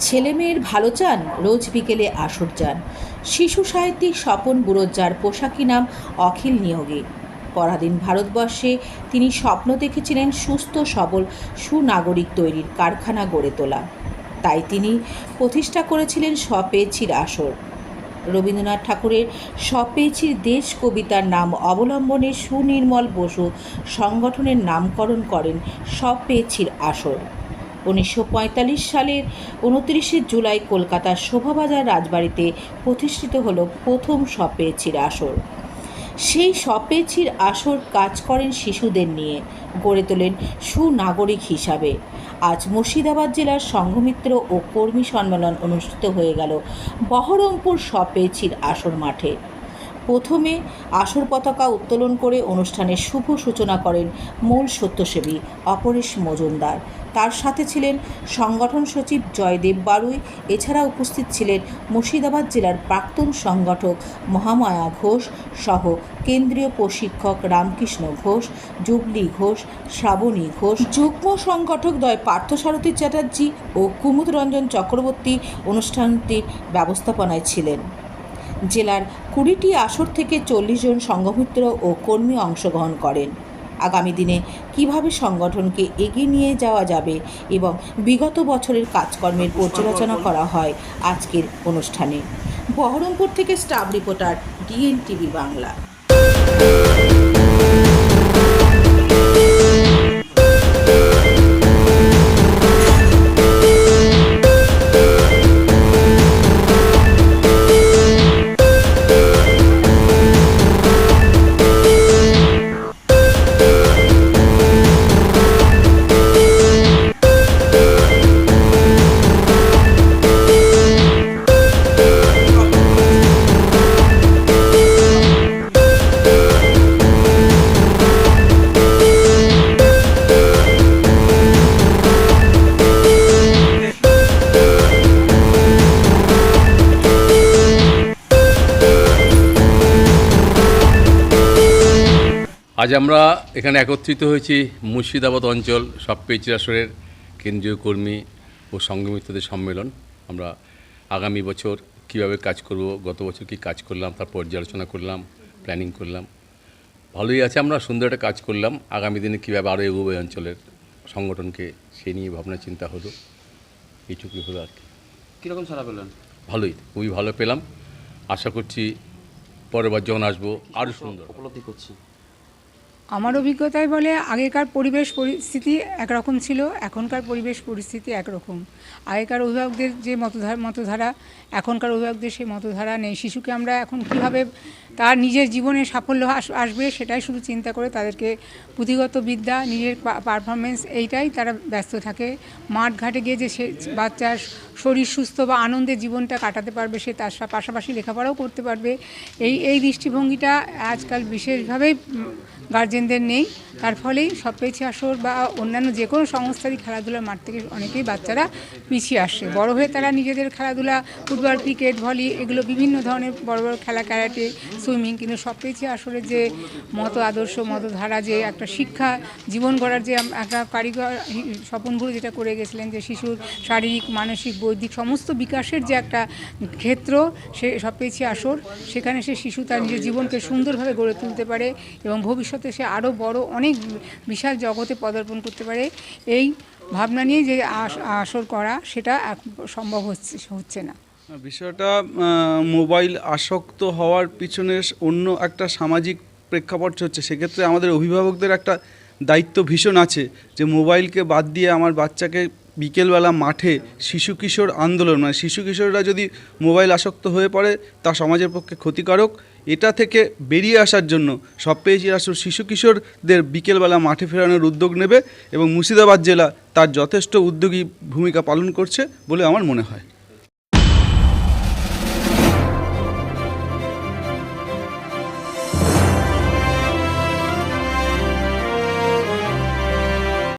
ছেলে মেয়ের ভালো চান, রোজ বিকেলে আসর যান। শিশু সাহিত্যিক স্বপন বুড়োজ্জার পোশাকি নাম অখিল নিয়োগী পরাধীন ভারতবর্ষে তিনি স্বপ্ন দেখেছিলেন সুস্থ, সবল, সুনাগরিক তৈরির কারখানা গড়ে তোলা। তাই তিনি প্রতিষ্ঠা করেছিলেন স্বপেছির আসর। রবীন্দ্রনাথ ঠাকুরের স্বপেছির দেশ কবিতার নাম অবলম্বনে সুনির্মল বসু সংগঠনের নামকরণ করেন স্বপেছির আসর। উনিশশো পঁয়তাল্লিশ সালের উনত্রিশে জুলাই কলকাতার শোভাবাজার রাজবাড়িতে প্রতিষ্ঠিত হলো প্রথম স্বপেছির আসর। সেই স্বপেছির আসর কাজ করেন শিশুদের নিয়ে, গড়ে তোলেন সুনাগরিক হিসাবে। আজ মুর্শিদাবাদ জেলার সংঘমিত্র ও কর্মী সম্মেলন অনুষ্ঠিত হয়ে গেল বহরমপুর স্বপেছির আসর মাঠে। প্রথমে আসর পতাকা উত্তোলন করে অনুষ্ঠানের শুভ সূচনা করেন মূল সত্যসেবী অপরেশ মজুমদার। তার সাথে ছিলেন সংগঠন সচিব জয়দেব বারুই, এছাড়া উপস্থিত ছিলেন মুর্শিদাবাদ জেলার প্রাক্তন সংগঠক মহামায়া ঘোষ সহ কেন্দ্রীয় প্রশিক্ষক রামকৃষ্ণ ঘোষ, জুবলি ঘোষ, শ্রাবণী ঘোষ, যুগ্ম সংগঠক দ্বয় পার্থসারথী চ্যাটার্জি ও কুমুদ রঞ্জন চক্রবর্তী অনুষ্ঠানটির ব্যবস্থাপনায় ছিলেন। জেলার কুড়িটি আসর থেকে চল্লিশ জন সংঘমিত্র ও কর্মী অংশগ্রহণ করেন। আগামী দিনে কীভাবে সংগঠনকে এগিয়ে নিয়ে যাওয়া যাবে এবং বিগত বছরের কাজকর্মের পর্যালোচনা করা হয় আজকের অনুষ্ঠানে। বহরমপুর থেকে স্টাফ রিপোর্টার ডিএনটিভি বাংলা। আজ আমরা এখানে একত্রিত হয়েছি মুর্শিদাবাদ অঞ্চল সব পেয়েছি আসরের কেন্দ্রীয় কর্মী ও সংঘমিত্রদের সম্মেলন। আমরা আগামী বছর কীভাবে কাজ করব গত বছর কি কাজ করলাম তার পর্যালোচনা করলাম প্ল্যানিং করলাম। ভালোই আছে আমরা সুন্দর একটা কাজ করলাম। আগামী দিনে কীভাবে আরও এগোবে অঞ্চলের সংগঠনকে সেই নিয়ে ভাবনা চিন্তা হলো। এইটুকুই হলো আর কি। কীরকম সারা পেলেন? ভালোই খুবই ভালো পেলাম। আশা করছি পরের বার যখন আসব আরও সুন্দর উপলব্ধি করছি। আমার অভিজ্ঞতায় বলে আগেকার পরিবেশ পরিস্থিতি একরকম ছিল এখনকার পরিবেশ পরিস্থিতি একরকম। আগেকার অভিভাবকদের যে মতধারা মতধারা এখনকার অভিভাবকদের সেই মতধারা নেই। শিশুকে আমরা এখন কীভাবে তার নিজের জীবনে সাফল্য আস- আসবে সেটাই শুধু চিন্তা করে তাদেরকে পুঁথিগত বিদ্যা নিজের পারফরমেন্স এইটাই তারা ব্যস্ত থাকে। মাঠ ঘাটে গিয়ে যে সে বাচ্চার শরীর সুস্থ বা আনন্দে জীবনটা কাটাতে পারবে সে তার পাশাপাশি লেখাপড়াও করতে পারবে। এই এই দৃষ্টিভঙ্গিটা আজকাল বিশেষভাবেই উম, গার্জেনদের নেই। তার ফলেই সব পেছি আসর বা অন্যান্য যে কোনো সংস্থারই খেলাধুলার মাঠ থেকে অনেকেই বাচ্চারা পিছিয়ে আসছে। বড় হয়ে তারা নিজেদের খেলাধুলা, ফুটবল, ক্রিকেট, ভলি এগুলো বিভিন্ন ধরনের বড় বড় খেলা, ক্যারাটে, সুইমিং কিন্তু সব পেছি আসলে যে মত আদর্শ, মতধারা, যে একটা শিক্ষা, জীবন গড়ার যে একটা কারিগর স্বপনগুরু যেটা করে গেছিলেন যে শিশুর শারীরিক, মানসিক বৈদিক সমস্ত বিকাশের যে একটা ক্ষেত্র, সে সব পেয়েছি আসর। সেখানে সে শিশু তার নিজের জীবনকে সুন্দরভাবে গড়ে তুলতে পারে এবং ভবিষ্যতে সে আরও বড় অনেক বিশাল জগতে পদার্পণ করতে পারে। এই ভাবনা নিয়ে যে আস- আসর করা, সেটা সম্ভব হচ্ছে হচ্ছে না। বিষয়টা মোবাইল আসক্ত হওয়ার পিছনে অন্য একটা সামাজিক প্রেক্ষাপট হচ্ছে। সেক্ষেত্রে আমাদের অভিভাবকদের একটা দায়িত্ব ভীষণ আছে যে মোবাইলকে বাদ দিয়ে আমার বাচ্চাকে বিকেলবেলা মাঠে শিশু কিশোর আন্দোলন মানে শিশু কিশোররা যদি মোবাইল আসক্ত হয়ে পড়ে, তা সমাজের পক্ষে ক্ষতিকারক। এটা থেকে বেরিয়ে আসার জন্য সব পেয়েছি আসল শিশু কিশোরদের বিকেলবেলা মাঠে ফেরানোর উদ্যোগ নেবে এবং মুর্শিদাবাদ জেলা তার যথেষ্ট উদ্যোগী ভূমিকা পালন করছে বলে আমার মনে হয়।